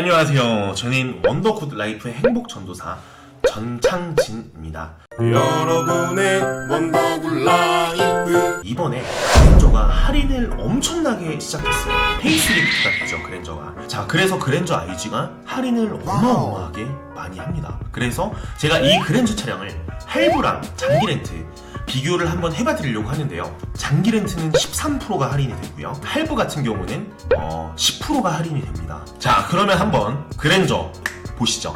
안녕하세요. 저는 원더굿 라이프의 행복 전도사 전창진입니다. 여러분의 원더굴 라이프 이번에 그랜저가 할인을 엄청나게 시작했어요. 페이스리프트가 됐죠, 그랜저가. 자, 그래서 그랜저 IG가 할인을 어마어마하게 많이 합니다. 그래서 제가 이 그랜저 차량을 할부랑 장기 렌트 비교를 한번 해봐 드리려고 하는데요. 장기 렌트는 13%가 할인이 되고요. 할부 같은 경우는 어, 10%가 할인이 됩니다. 자, 그러면 한번 그랜저 보시죠.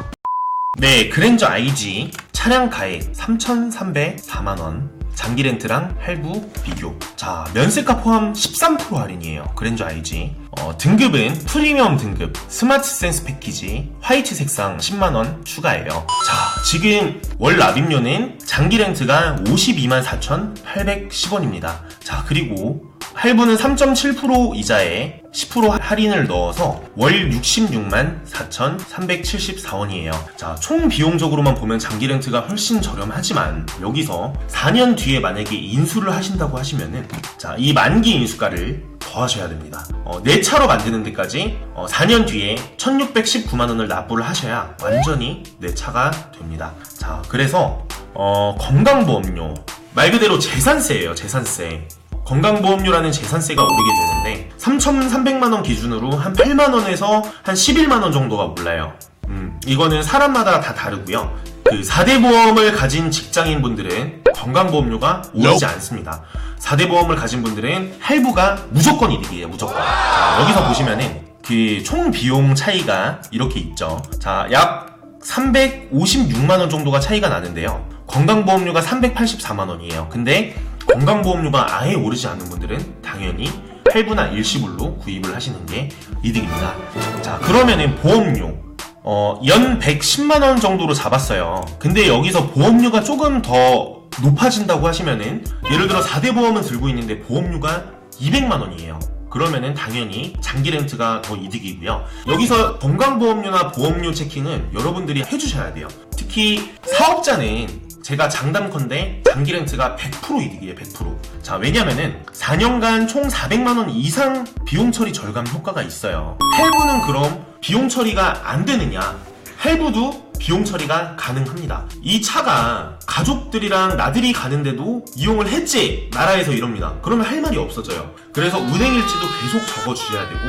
네, 그랜저 IG 차량 가액 3,304만원. 장기 렌트랑 할부 비교. 자, 면세가 포함 13% 할인이에요. 그랜저 IG. 어, 등급은 프리미엄 등급, 스마트 센스 패키지, 화이트 색상 10만원 추가예요. 자, 지금 월 납입료는 장기 렌트가 52만 4,810원입니다. 자, 그리고 할부는 3.7% 이자에 10% 할인을 넣어서 월 66만 4,374원이에요. 자, 총 비용적으로만 보면 장기 렌트가 훨씬 저렴하지만 여기서 4년 뒤에 만약에 인수를 하신다고 하시면은 자, 이 만기 인수가를 더 하셔야 됩니다. 어, 내 차로 만드는 데까지 어, 4년 뒤에 1,619만 원을 납부를 하셔야 완전히 내 차가 됩니다. 자, 그래서 어, 건강보험료 말 그대로 재산세예요, 재산세. 건강보험료라는 재산세가 오르게 되는데 3,300만 원 기준으로 한 8만 원에서 한 11만 원 정도가 올라요. 음, 이거는 사람마다 다 다르고요. 그 4대 보험을 가진 직장인 분들은 건강보험료가 오르지 않습니다. 4대 보험을 가진 분들은 할부가 무조건 이득이에요, 무조건. 자, 여기서 보시면은 그 총 비용 차이가 이렇게 있죠. 자, 약 356만원 정도가 차이가 나는데요. 건강보험료가 384만원이에요. 근데 건강보험료가 아예 오르지 않는 분들은 당연히 할부나 일시불로 구입을 하시는 게 이득입니다. 자, 그러면은 보험료. 어, 연 110만 원 정도로 잡았어요. 근데 여기서 보험료가 조금 더 높아진다고 하시면은, 예를 들어 4대 보험은 들고 있는데 보험료가 200만 원이에요. 그러면은 당연히 장기 렌트가 더 이득이고요. 여기서 건강보험료나 보험료 체킹은 여러분들이 해주셔야 돼요. 특히 사업자는 제가 장담컨대 장기 렌트가 100% 이득이에요, 100%. 자, 왜냐면은 4년간 총 400만원 이상 비용 처리 절감 효과가 있어요. 할부는 그럼 비용 처리가 안 되느냐? 할부도 비용 처리가 가능합니다. 이 차가 가족들이랑 나들이 가는데도 이용을 했지! 나라에서 이럽니다. 그러면 할 말이 없어져요. 그래서 운행일지도 계속 적어주셔야 되고,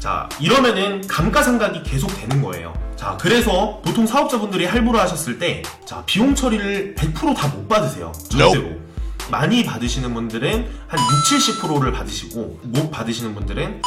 자, 이러면은 감가상각이 계속 되는 거예요. 자, 그래서 보통 사업자분들이 할부를 하셨을 때, 자, 비용 처리를 100%다 못 받으세요. 절대로. 많이 받으시는 분들은 한 6, 70%를 받으시고, 못 받으시는 분들은 2,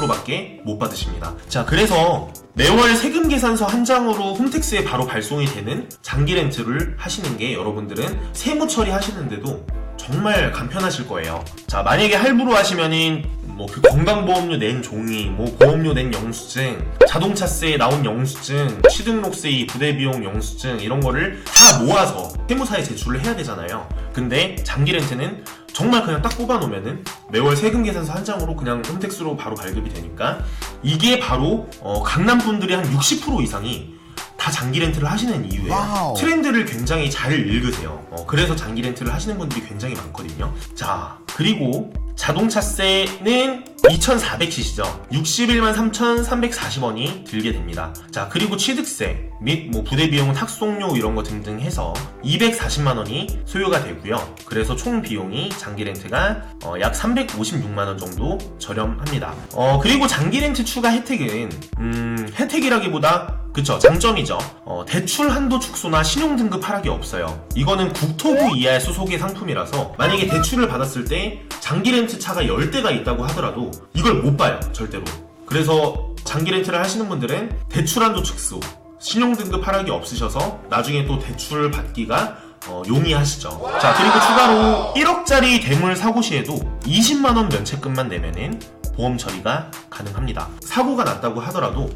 30%밖에 못 받으십니다. 자, 그래서 매월 세금 계산서 한 장으로 홈택스에 바로 발송이 되는 장기 렌트를 하시는 게 여러분들은 세무 처리 하시는데도 정말 간편하실 거예요. 자, 만약에 할부로 하시면은 뭐 그 건강보험료 낸 종이, 뭐 보험료 낸 영수증, 자동차세에 나온 영수증, 취등록세, 부대비용 영수증 이런 거를 다 모아서 세무사에 제출을 해야 되잖아요. 근데 장기 렌트는 정말 그냥 딱 뽑아놓으면은 매월 세금 계산서 한 장으로 그냥 홈택스로 바로 발급이 되니까 이게 바로 어, 강남 분들이 한60% 이상이 다 장기 렌트를 하시는 이유예요. 와우. 트렌드를 굉장히 잘 읽으세요. 어, 그래서 장기 렌트를 하시는 분들이 굉장히 많거든요. 자, 그리고 자동차세는 2,400cc죠. 61만 3,340원이 들게 됩니다. 자, 그리고 취득세 및 뭐 부대 비용, 탁송료 이런 거 등등 해서 240만 원이 소요가 되고요. 그래서 총 비용이 장기 렌트가 어, 약 356만 원 정도 저렴합니다. 어, 그리고 장기 렌트 추가 혜택은 음, 혜택이라기보다 그쵸 장점이죠 어, 대출 한도 축소나 신용 등급 하락이 없어요 이거는 국토부 이하의 소속의 상품이라서 만약에 대출을 받았을 때 장기 렌트 차가 10대가 있다고 하더라도 이걸 못 봐요 절대로 그래서 장기 렌트를 하시는 분들은 대출 한도 축소 신용 등급 하락이 없으셔서 나중에 또 대출을 받기가 어, 용이하시죠. 자, 그리고 추가로 1억짜리 대물 사고 시에도 20만원 면책금만 내면은 보험 처리가 가능합니다. 사고가 났다고 하더라도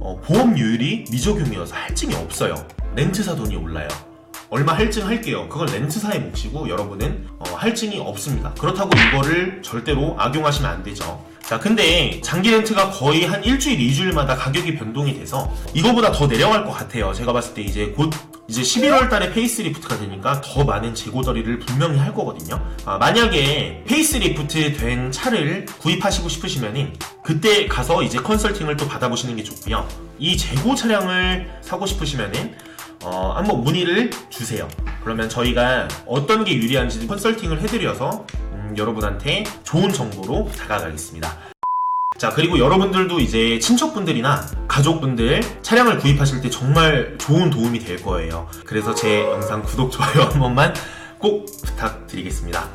어, 보험료율이 미적용이어서 할증이 없어요. 렌트사 돈이 올라요. 얼마 할증할게요. 그건 렌트사의 몫이고 여러분은 어, 할증이 없습니다. 그렇다고 이거를 절대로 악용하시면 안 되죠. 자, 근데 장기 렌트가 거의 한 일주일, 이주일마다 가격이 변동이 돼서 이거보다 더 내려갈 것 같아요. 제가 봤을 때 이제 곧 이제 11월 달에 페이스리프트가 되니까 더 많은 재고 처리를 분명히 할 거거든요. 아, 만약에 페이스리프트 된 차를 구입하시고 싶으시면은 그때 가서 이제 컨설팅을 또 받아보시는 게 좋고요. 이 재고 차량을 사고 싶으시면은 어, 한번 문의를 주세요. 그러면 저희가 어떤 게 유리한지 컨설팅을 해드려서 음, 여러분한테 좋은 정보로 다가가겠습니다. 자, 그리고 여러분들도 이제 친척분들이나 가족분들 차량을 구입하실 때 정말 좋은 도움이 될 거예요. 그래서 제 영상 구독, 좋아요 한 번만 꼭 부탁드리겠습니다.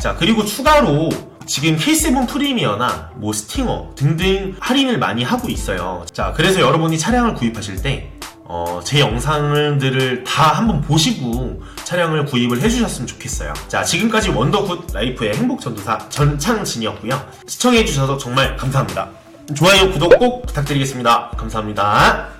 자, 그리고 추가로 지금 K7 프리미어나 뭐 스팅어 등등 할인을 많이 하고 있어요. 자, 그래서 여러분이 차량을 구입하실 때 어, 제 영상들을 다 한번 보시고 차량을 구입을 해주셨으면 좋겠어요. 자, 지금까지 원더굿 라이프의 행복전도사 전창진이었고요. 시청해주셔서 정말 감사합니다. 좋아요, 구독 꼭 부탁드리겠습니다. 감사합니다.